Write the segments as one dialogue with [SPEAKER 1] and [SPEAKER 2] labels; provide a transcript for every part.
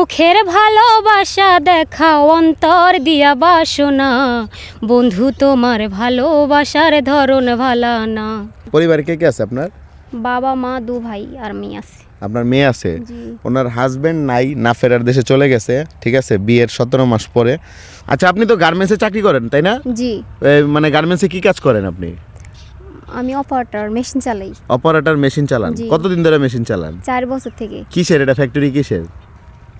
[SPEAKER 1] মুখের ভালোবাসা দেখাও অন্তর দিয়া বাসনা। বন্ধু তোমার ভালোবাসার ধরন ভালা না
[SPEAKER 2] পরিবারে কে কে আছে আপনার?
[SPEAKER 1] বাবা মা দু ভাই আর মেয়ে আছে।
[SPEAKER 2] আপনার মেয়ে আছে? ওনার হাজবেন্ড নাই না ফেরার দেশে চলে গেছে ঠিক আছে বিয়ের সতেরো মাস পরে। আচ্ছা আপনি তো গার্মেন্টসে চাকরি করেন তাই না?
[SPEAKER 1] জি।
[SPEAKER 2] মানে গার্মেন্টসে কি কাজ করেন আপনি?
[SPEAKER 1] আমি অপারেটর মেশিন চালাই।
[SPEAKER 2] অপারেটর মেশিন চালান। কতদিন ধরে মেশিন চালান?
[SPEAKER 1] চার বছর থেকে।
[SPEAKER 2] কিসের? এটা ফ্যাক্টরি কিসের?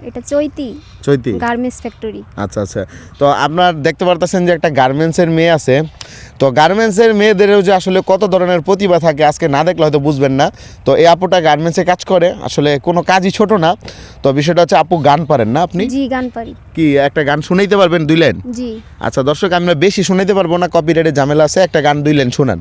[SPEAKER 1] এটা চৈতি।
[SPEAKER 2] চৈতি?
[SPEAKER 1] Garments factory.
[SPEAKER 2] আচ্ছা আচ্ছা। তো আপনার দেখতে পারতেছেন যে একটা গার্মেন্টসের মেয়ে আছে। তো গার্মেন্টসের মেয়েদেরও যে আসলে কত ধরনের প্রতিভা থাকে আজকে না দেখলে হয়তো বুঝবেন না। তো এই আপুটা গার্মেন্টসে কাজ করে আসলে কোনো কাজই ছোট না। তো বিষয়টা হচ্ছে আপু গান পারেন না আপনি?
[SPEAKER 1] জি গান পারি।
[SPEAKER 2] কি একটা গান শুনাইতে পারবেন দুই লাইন?
[SPEAKER 1] জি।
[SPEAKER 2] আচ্ছা দর্শক আমরা বেশি শুনাইতে পারব না কপিরাইটের ঝামেলা আছে একটা গান দুই লাইন শুনান।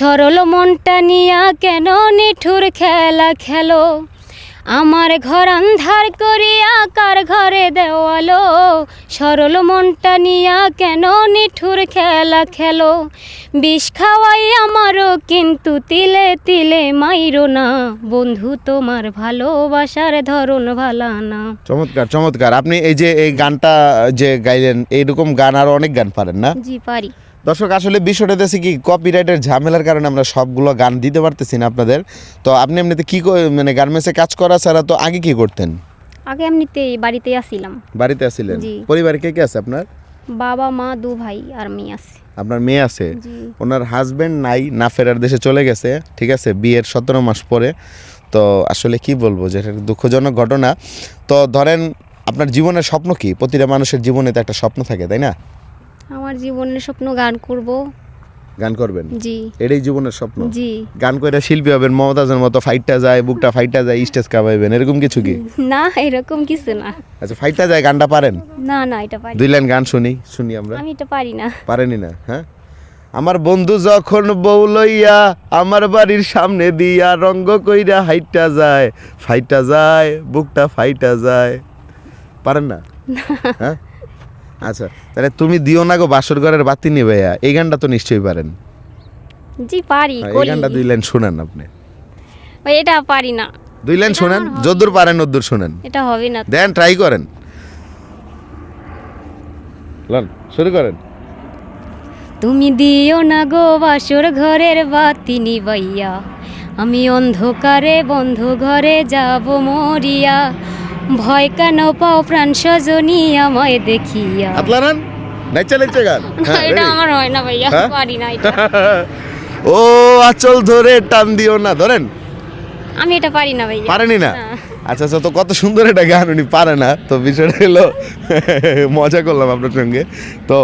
[SPEAKER 1] সরল মনটা নিয়া কেন নিঠুর খেলা খেলো? আমার ঘর আন্ধার করিয়া কার ঘরে দেওয়ালো। সরল মনটা নিয়া কেন নিঠুর খেলা খেলো? বিষ খাওয়াই আমারও কিন্তু তিলে তিলে মাইরো না। বন্ধু তোমার ভালোবাসার ধরন ভালা না।
[SPEAKER 2] চমৎকার চমৎকার। আপনি এই যে এই গানটা যে গাইলেন এইরকম গান আরও অনেক গান পারেন না?
[SPEAKER 1] জি পারি।
[SPEAKER 2] দর্শক আসলে বিষয়টা দেখছি কি কপিরাইটের ঝামেলার কারণে আমরা সবগুলো গান দিতে পারতেছি না আপনাদের। তো আপনি এমনিতে কি মানে গার্মেন্টসে কাজ করা ছাড়া তো আগে কি করতেন?
[SPEAKER 1] আগে এমনিতেই বাড়িতেই আসিলাম।
[SPEAKER 2] বাড়িতে আছিলেন
[SPEAKER 1] জি।
[SPEAKER 2] পরিবারে কে কে আছে আপনার?
[SPEAKER 1] বাবা মা দু ভাই আর মেয়ে আছে।
[SPEAKER 2] আপনার মেয়ে আছে?
[SPEAKER 1] জি।
[SPEAKER 2] ওনার হাজবেন্ড নাই না ফেরার দেশে চলে গেছে ঠিক আছে? বিয়ের সতেরো মাস পরে। তো আসলে কি বলব যে এটা দুঃখজনক ঘটনা। তো ধরেন আপনার জীবনের স্বপ্ন কি? প্রতিটা মানুষের জীবনে তো একটা স্বপ্ন থাকে তাই না?
[SPEAKER 1] আমার জীবনের স্বপ্ন গান করব
[SPEAKER 2] গান করবেন?
[SPEAKER 1] জি।
[SPEAKER 2] এটাই জীবনের স্বপ্ন।
[SPEAKER 1] জি।
[SPEAKER 2] গান করে শিল্পী হবেন মমতাজের মতো ফাইটটা যায় বুকটা ফাইটটা যায় স্টেজ কাবাইবেন এরকম কিছু কি?
[SPEAKER 1] না এরকম কিছু না।
[SPEAKER 2] আচ্ছা ফাইটটা যায় গানটা পারেন?
[SPEAKER 1] না না এটা পারি
[SPEAKER 2] দুই লাইন গান শুনি শুনি আমরা।
[SPEAKER 1] আমি এটা পারি না।
[SPEAKER 2] পারেনি না হ্যাঁ? আমার বন্ধু যখন বউ লইয়া আমার বাড়ির সামনে দিয়া রঙ্গ কইরা হাইটটা যায় ফাইটা যায় বুকটা ফাইটা যায়। পারেন না। হ্যাঁ? আচ্ছা তাহলে তুমি দিও না গো বাসর ঘরের বাতি নিবে এই গানটা তো নিশ্চয়ই পারেন।
[SPEAKER 1] জি পারি
[SPEAKER 2] হ্যাঁ, এই গানটা দুই লাইন শোনান আপনি।
[SPEAKER 1] ওই এটা পারি না।
[SPEAKER 2] দুই লাইন শোনেন। যদ্দূর পারেন ওদ্দূর শোনেন।
[SPEAKER 1] এটা হবে না।
[SPEAKER 2] দেন ট্রাই করেন। লন শুরু করেন।
[SPEAKER 1] তুমি দিও না গো বাসর ঘরের বাতি নিবাইয়া আমি অন্ধকারে বন্ধ ঘরে যাব মরিয়া। ভয় কেন পাও প্রাণ সজনী আমায় দেখিয়া?
[SPEAKER 2] আপনারান নাইচা নাইচা গান। হ্যাঁ,
[SPEAKER 1] এটা আমার হয় না ভাইয়া
[SPEAKER 2] হ্যাঁ?
[SPEAKER 1] পারি না এটা।
[SPEAKER 2] ও আচল ধরে টান দিও না ধরেন?
[SPEAKER 1] আমি এটা পারি না ভাইয়া।
[SPEAKER 2] পারেনি না। আচ্ছা আচ্ছা তো কত সুন্দর একটা গান উনি পারে না তো বিষয়টা হলো মজা করলাম আপনার সঙ্গে। তো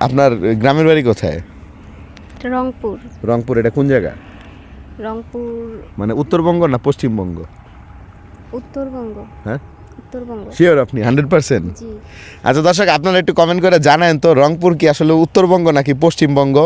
[SPEAKER 2] আপনার গ্রামের বাড়ি কোথায়?
[SPEAKER 1] রংপুর।
[SPEAKER 2] রংপুর এটা কোন জায়গা?
[SPEAKER 1] রংপুর
[SPEAKER 2] মানে উত্তরবঙ্গ না পশ্চিমবঙ্গ?
[SPEAKER 1] উত্তরবঙ্গ।
[SPEAKER 2] হ্যাঁ?
[SPEAKER 1] উত্তরবঙ্গ।
[SPEAKER 2] শিওর আপনি হান্ড্রেড পার্সেন্ট আচ্ছা দর্শক আপনারা একটু কমেন্ট করে জানেন তো রংপুর কি আসলে উত্তরবঙ্গ নাকি পশ্চিমবঙ্গ?